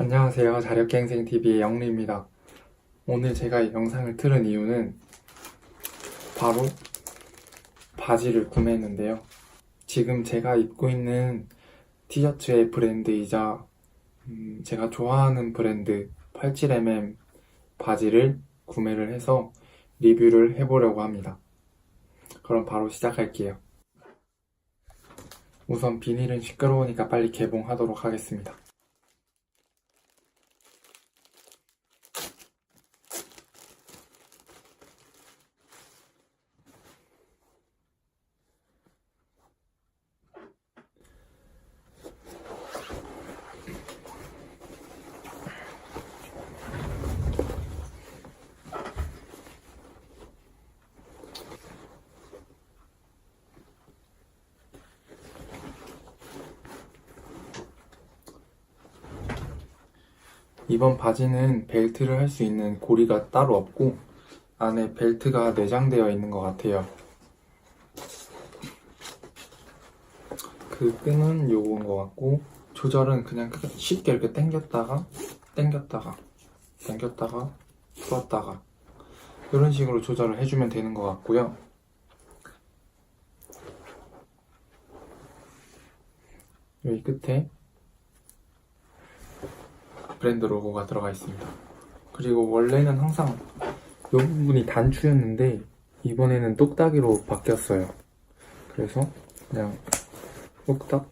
안녕하세요. 자력갱생TV의 영리입니다. 오늘 제가 이 영상을 틀은 이유는 바로 바지를 구매했는데요. 지금 제가 입고 있는 티셔츠의 브랜드이자 음, 제가 좋아하는 브랜드 87mm 바지를 구매를 해서 리뷰를 해보려고 합니다. 그럼 바로 시작할게요. 우선 비닐은 시끄러우니까 빨리 개봉하도록 하겠습니다. 이번 바지는 벨트를 할 수 있는 고리가 따로 없고 안에 벨트가 내장되어 있는 것 같아요. 그 끈은 요건 것 같고 조절은 그냥 쉽게 이렇게 당겼다가 당겼다가 당겼다가 풀었다가 이런 식으로 조절을 해주면 되는 것 같고요. 여기 끝에 브랜드 로고가 들어가 있습니다. 그리고 원래는 항상 이 부분이 단추였는데 이번에는 똑딱이로 바뀌었어요. 그래서 그냥 똑딱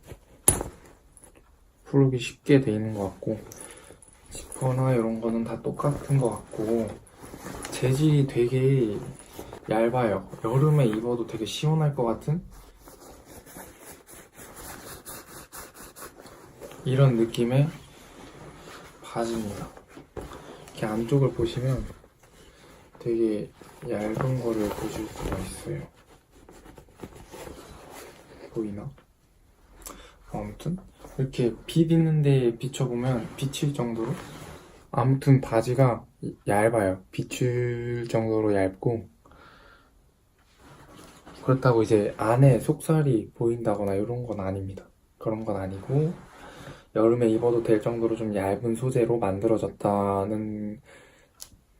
풀기 쉽게 돼 있는 것 같고 지퍼나 이런 거는 다 똑같은 것 같고 재질이 되게 얇아요. 여름에 입어도 되게 시원할 것 같은 이런 느낌의 바지입니다. 이렇게 안쪽을 보시면 되게 얇은 거를 보실 수가 있어요. 보이나? 아무튼 이렇게 빛 있는데 비춰보면 비칠 정도로 아무튼 바지가 얇아요. 비출 정도로 얇고 그렇다고 이제 안에 속살이 보인다거나 이런 건 아닙니다. 그런 건 아니고 여름에 입어도 될 정도로 좀 얇은 소재로 만들어졌다는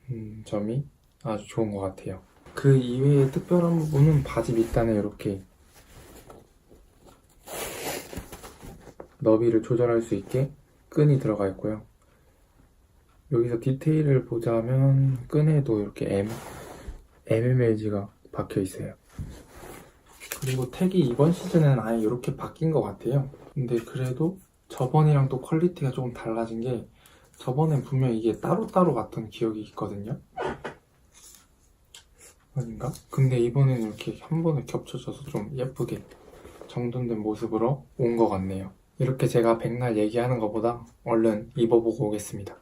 음, 점이 아주 좋은 것 같아요. 그 이외에 특별한 부분은 바지 밑단에 이렇게 너비를 조절할 수 있게 끈이 들어가 있고요. 여기서 디테일을 보자면 끈에도 이렇게 M, MMLG가 박혀 있어요. 그리고 택이 이번 시즌에는 아예 이렇게 바뀐 것 같아요. 근데 그래도 저번이랑 또 퀄리티가 조금 달라진 게 저번엔 분명 이게 따로따로 왔던 기억이 있거든요. 아닌가? 근데 이번에는 이렇게 한 번에 겹쳐져서 좀 예쁘게 정돈된 모습으로 온 것 같네요. 이렇게 제가 백날 얘기하는 것보다 얼른 입어보고 오겠습니다.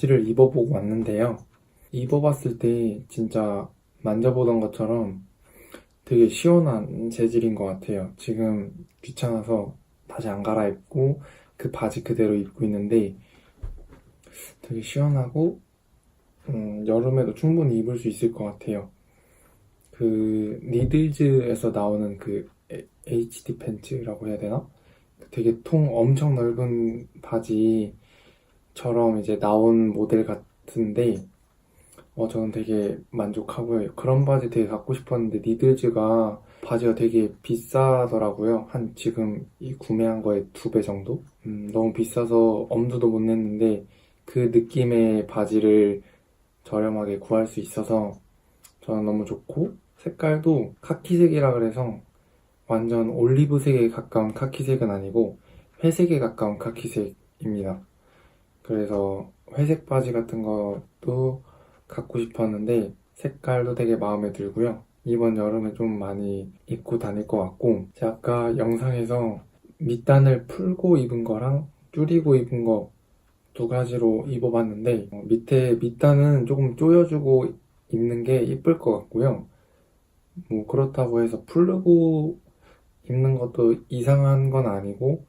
바지를 입어보고 왔는데요. 입어봤을 때 진짜 만져보던 것처럼 되게 시원한 재질인 것 같아요. 지금 귀찮아서 다시 안 갈아입고 그 바지 그대로 입고 있는데 되게 시원하고 음, 여름에도 충분히 입을 수 있을 것 같아요. 그 니들즈에서 나오는 그 HD 팬츠라고 해야 되나? 되게 통 엄청 넓은 바지 처럼 이제 나온 모델 같은데 어, 저는 되게 만족하고요. 그런 바지 되게 갖고 싶었는데 니들즈가 바지가 되게 비싸더라고요. 한 지금 이 구매한 거에 두배 정도? 음, 너무 비싸서 엄두도 못 냈는데 그 느낌의 바지를 저렴하게 구할 수 있어서 저는 너무 좋고 색깔도 카키색이라 그래서 완전 올리브색에 가까운 카키색은 아니고 회색에 가까운 카키색입니다. 그래서 회색 바지 같은 것도 갖고 싶었는데 색깔도 되게 마음에 들고요. 이번 여름에 좀 많이 입고 다닐 것 같고 제가 아까 영상에서 밑단을 풀고 입은 거랑 줄이고 입은 거 두 가지로 입어봤는데 어, 밑에 밑단은 조금 조여주고 입는 게 이쁠 것 같고요. 뭐 그렇다고 해서 풀고 입는 것도 이상한 건 아니고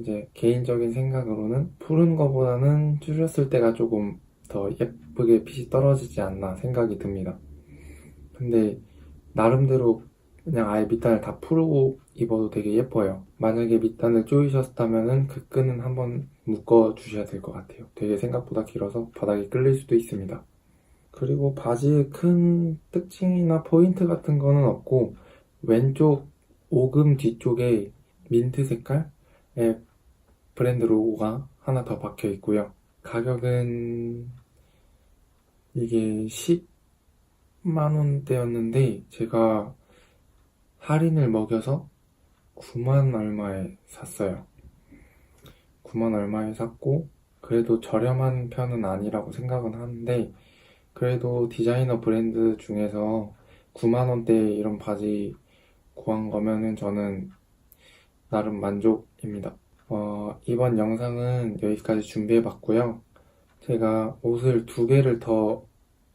이제 개인적인 생각으로는 푸른 거보다는 줄였을 때가 조금 더 예쁘게 핏이 떨어지지 않나 생각이 듭니다. 근데 나름대로 그냥 아예 밑단을 다 풀고 입어도 되게 예뻐요. 만약에 밑단을 조이셨다면은 그 끈은 한번 묶어 주셔야 될 것 같아요. 되게 생각보다 길어서 바닥에 끌릴 수도 있습니다. 그리고 바지의 큰 특징이나 포인트 같은 거는 없고 왼쪽 오금 뒤쪽에 민트 색깔 의 브랜드 로고가 하나 더 박혀 있고요. 가격은 이게 10만 원대였는데 제가 할인을 먹여서 9만 얼마에 샀어요. 9만 얼마에 샀고 그래도 저렴한 편은 아니라고 생각은 하는데 그래도 디자이너 브랜드 중에서 9만 원대 이런 바지 구한 거면은 저는 나름 만족입니다. 어, 이번 영상은 여기까지 준비해 봤고요. 제가 옷을 두 개를 더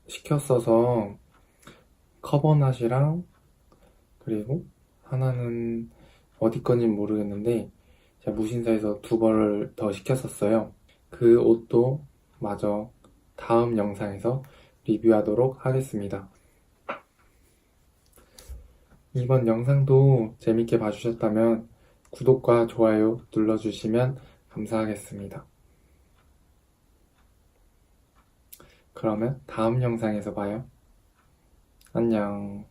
시켰어서 커버낫이랑 그리고 하나는 어디 건지 모르겠는데 제가 무신사에서 두 벌을 더 시켰었어요. 그 옷도 마저 다음 영상에서 리뷰하도록 하겠습니다. 이번 영상도 재밌게 봐주셨다면 구독과 좋아요 눌러주시면 감사하겠습니다. 그러면 다음 영상에서 봐요. 안녕.